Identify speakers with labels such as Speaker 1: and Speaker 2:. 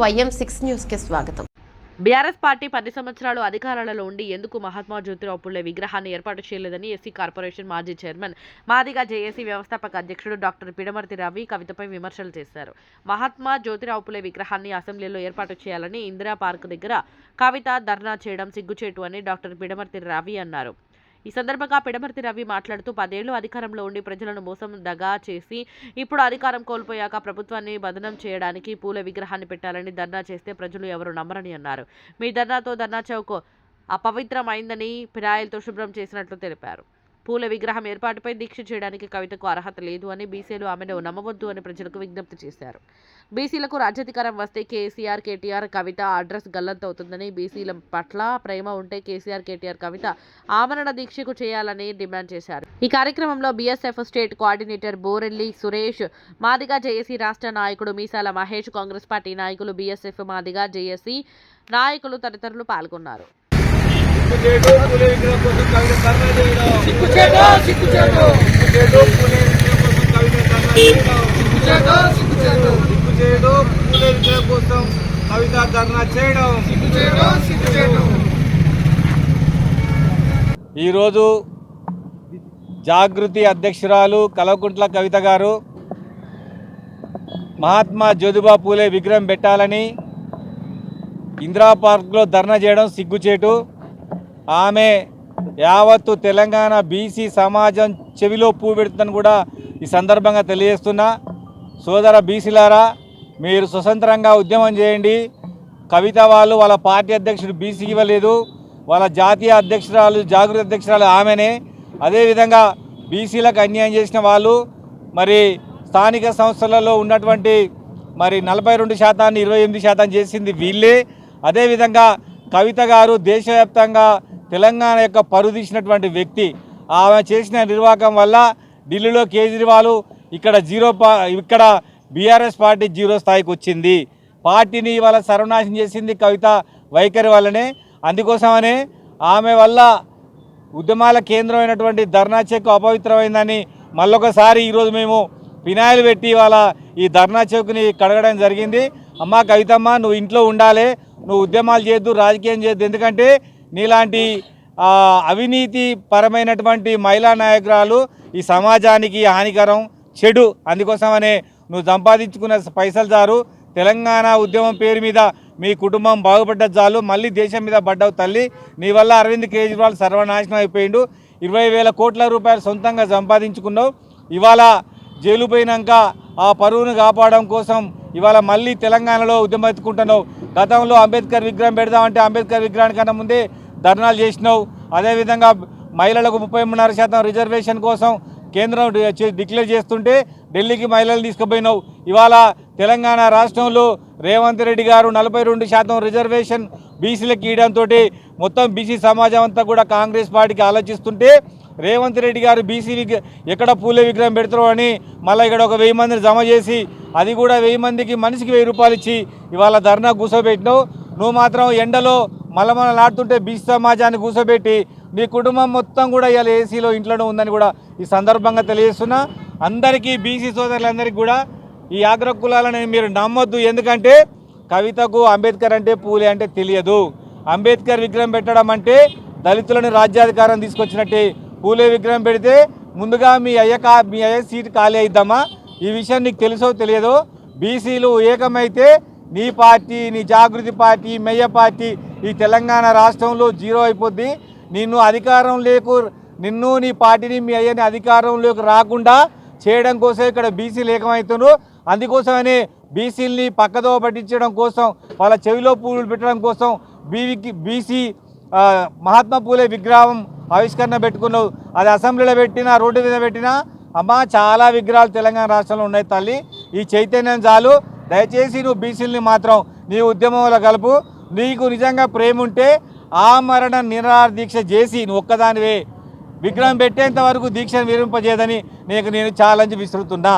Speaker 1: YM six న్యూస్కి స్వాగతం.
Speaker 2: BRS party పది సంవత్సరాలు అధికారాలలో ఉండి ఎందుకు మహాత్మా జ్యోతిరావు పుల్లే విగ్రహాన్ని ఏర్పాటు చేయలేదని ఎస్సీ కార్పొరేషన్ మాజీ చైర్మన్ మాదిగా జేఏసీ వ్యవస్థాపక అధ్యక్షుడు డాక్టర్ పిడమర్తి రవి కవితపై విమర్శలు చేశారు. మహాత్మా జ్యోతిరావు పుల్లే విగ్రహాన్ని అసెంబ్లీలో ఏర్పాటు చేయాలని ఇందిరా పార్క్ దగ్గర కవిత ధర్నా చేయడం సిగ్గుచేటు అని డాక్టర్ పిడమర్తి రవి అన్నారు. ఈ సందర్భంగా పిడమర్తి రవి మాట్లాడుతూ పదేళ్ళు అధికారంలో ఉండి ప్రజలను మోసం దగా చేసి ఇప్పుడు అధికారం కోల్పోయాక ప్రభుత్వాన్ని బదనం చేయడానికి పూల విగ్రహాన్ని పెట్టాలని ధర్నా చేస్తే ప్రజలు ఎవరు నమ్మరని అన్నారు. మీ ధర్నాతో ధర్నా చౌక్ అపవిత్రమైందని ఫిరాయిలతో శుభ్రం చేసినట్లు తెలిపారు. పూల విగ్రహం ఏర్పాటుపై దీక్ష చేయడానికి కవితకు అర్హత లేదు అని బీసీలు ఆమెను నమ్మవద్దు అని ప్రజలకు విజ్ఞప్తి చేశారు. బీసీలకు రాజ్యాధికారం వస్తే కేసీఆర్ కేటీఆర్ కవిత అడ్రస్ గల్లంతవుతుందని బీసీల పట్ల ప్రేమ ఉంటే కేసీఆర్ కేటీఆర్ కవిత ఆమరణ దీక్షకు చేయాలని డిమాండ్ చేశారు. ఈ కార్యక్రమంలో BSF state coordinator Borelli Suresh Madiga JAC రాష్ట్ర నాయకుడు మీసాల మహేష్ కాంగ్రెస్ పార్టీ నాయకులు బీఎస్ఎఫ్ మాదిగా జేఏసీ నాయకులు తదితరులు పాల్గొన్నారు.
Speaker 3: సిగ్గుచేటు పూలే విగ్రహం కోసం కవిత ధర్నా చేయడం. సిగ్గుచేటు సిగ్గుచేటు. సిగ్గుచేటు పూలే విగ్రహం కోసం కవిత ధర్నా చేయడం. సిగ్గుచేటు సిగ్గుచేటు. సిగ్గుచేటు పూలే విగ్రహం కోసం కవిత ధర్నా చేయడం. సిగ్గుచేటు సిగ్గుచేటు. ఈరోజు జాగృతి అధ్యక్షురాలు కలవకుంట్ల కవిత గారు మహాత్మా జ్యోతిబా పూలే విగ్రహం పెట్టాలని ఇందిరా పార్క్లో ధర్నా చేయడం సిగ్గుచేటు. ఆమె యావత్తు తెలంగాణ బీసీ సమాజం చెవిలో పువ్వు పెడుతుందని కూడా ఈ సందర్భంగా తెలియజేస్తున్నా. సోదర బీసీలారా మీరు స్వతంత్రంగా ఉద్యమం చేయండి. కవిత వాళ్ళు వాళ్ళ పార్టీ అధ్యక్షుడు బీసీ ఇవ్వలేదు. వాళ్ళ జాతీయ అధ్యక్షురాలు జాగృతి అధ్యక్షురాలు ఆమెనే. అదేవిధంగా బీసీలకు అన్యాయం చేసిన వాళ్ళు మరి స్థానిక సంస్థలలో ఉన్నటువంటి మరి నలభై రెండు శాతాన్ని ఇరవై ఎనిమిది శాతం చేసింది వీళ్ళే. అదేవిధంగా కవిత గారు దేశవ్యాప్తంగా తెలంగాణ యొక్క పరుదీసినటువంటి వ్యక్తి. ఆమె చేసిన నిర్వాహకం వల్ల ఢిల్లీలో కేజ్రీవాల్ ఇక్కడ జీరో ఇక్కడ బీఆర్ఎస్ పార్టీ జీరో స్థాయికి వచ్చింది. పార్టీని ఇవాళ సర్వనాశనం చేసింది కవిత వైఖరి వల్లనే. అందుకోసమనే ఆమె వల్ల ఉద్యమాల కేంద్రమైనటువంటి ధర్నా చెక్ అపవిత్రమైందని మళ్ళొకసారి ఈరోజు మేము ఫినాయిల్ పెట్టి ఇవాళ ఈ ధర్నా చౌక్ని కడగడం జరిగింది. అమ్మ కవితమ్మ నువ్వు ఇంట్లో ఉండాలి. నువ్వు ఉద్యమాలు చేయొద్దు రాజకీయం చేయొద్దు. ఎందుకంటే నీలాంటి అవినీతి పరమైనటువంటి మహిళా నాయకురాలు ఈ సమాజానికి హానికరం చెడు అందుకోసమనే నువ్వు సంపాదించుకున్న పైసలు చారు తెలంగాణ ఉద్యమం పేరు మీద మీ కుటుంబం బాగుపడ్డ చాలు. మళ్ళీ దేశం మీద పడ్డావు తల్లి. నీ వల్ల అరవింద్ కేజ్రీవాల్ సర్వనాశనం అయిపోయిండు. ఇరవై వేల కోట్ల రూపాయలు సొంతంగా సంపాదించుకున్నావు. ఇవాళ జైలు పోయినాక ఆ పరువును కాపాడడం కోసం ఇవాళ మళ్ళీ తెలంగాణలో ఉద్యమం ఎత్తుకుంటున్నావు. గతంలో అంబేద్కర్ విగ్రహం పెడదామంటే అంబేద్కర్ విగ్రహానికన్నా ముందే ధర్నాలు చేసినావు. అదేవిధంగా మహిళలకు ముప్పై మూడున్నర శాతం రిజర్వేషన్ కోసం కేంద్రం డిక్లేర్ చేస్తుంటే ఢిల్లీకి మహిళలు తీసుకుపోయినావు. ఇవాళ తెలంగాణ రాష్ట్రంలో రేవంత్ రెడ్డి గారు నలభై రెండు శాతం రిజర్వేషన్ బీసీలకు ఇవ్వడంతో మొత్తం బీసీ సమాజం అంతా కూడా కాంగ్రెస్ పార్టీకి ఆలోచిస్తుంటే రేవంత్ రెడ్డి గారు బీసీ ఎక్కడ పూలే విగ్రహం పెడతారో అని మళ్ళీ ఇక్కడ ఒక వెయ్యి మందిని జమ చేసి అది కూడా వెయ్యి మందికి మనిషికి వెయ్యి రూపాయలు ఇచ్చి ఇవాళ ధర్నా కూర్చోబెట్టినావు నువ్వు మాత్రం ఎండలో మలమల నాటుతుంటే బీచ్ సమాజాన్ని కూర్చోబెట్టి నీ కుటుంబం మొత్తం కూడా ఇవాళ ఏసీలో ఇంట్లోనే ఉందని కూడా ఈ సందర్భంగా తెలియజేస్తున్నా. అందరికీ బీసీ సోదరులందరికీ కూడా ఈ ఆగ్ర కులాలని మీరు నమ్మొద్దు. ఎందుకంటే కవితకు అంబేద్కర్ అంటే పూలే అంటే తెలియదు. అంబేద్కర్ విగ్రహం పెట్టడం అంటే దళితులను రాజ్యాధికారం తీసుకొచ్చినట్టే. పూలే విగ్రహం పెడితే ముందుగా మీ అయ్య కా మీ అయ్య సీటు ఖాళీ అయిద్దామా? ఈ విషయం నీకు తెలుసో తెలియదో? బీసీలు ఏకమైతే నీ పార్టీ నీ జాగృతి పార్టీ మెయ్య పార్టీ ఈ తెలంగాణ రాష్ట్రంలో జీరో అయిపోద్ది. నిన్ను అధికారం లేకు నిన్ను నీ పార్టీని మీ అయ్యని అధికారంలోకి రాకుండా చేయడం కోసం ఇక్కడ బీసీలు ఏకమవుతున్నారు అందుకోసమనే బీసీల్ని పక్కదో పట్టించడం కోసం వాళ్ళ చెవిలో పూలు పెట్టడం కోసం బీవీకి బీసీ మహాత్మా పూలే విగ్రహం ఆవిష్కరణ పెట్టుకున్నావు. అది అసెంబ్లీలో పెట్టినా రోడ్డు మీద పెట్టినా అమ్మ చాలా విగ్రహాలు తెలంగాణ రాష్ట్రంలో ఉన్నాయి తల్లి. ఈ చైతన్యం చాలు. దయచేసి నువ్వు బీసీలని మాత్రం నీ ఉద్యమంలో కలుపు. నీకు నిజంగా ప్రేమ ఉంటే ఆమరణ నిరాహార దీక్ష చేసి నువ్వు ఒక్కదానివే. విగ్రహం పెట్టేంత వరకు దీక్షను విరింపజేయదని నీకు నేను ఛాలెంజ్ విసురుతున్నా.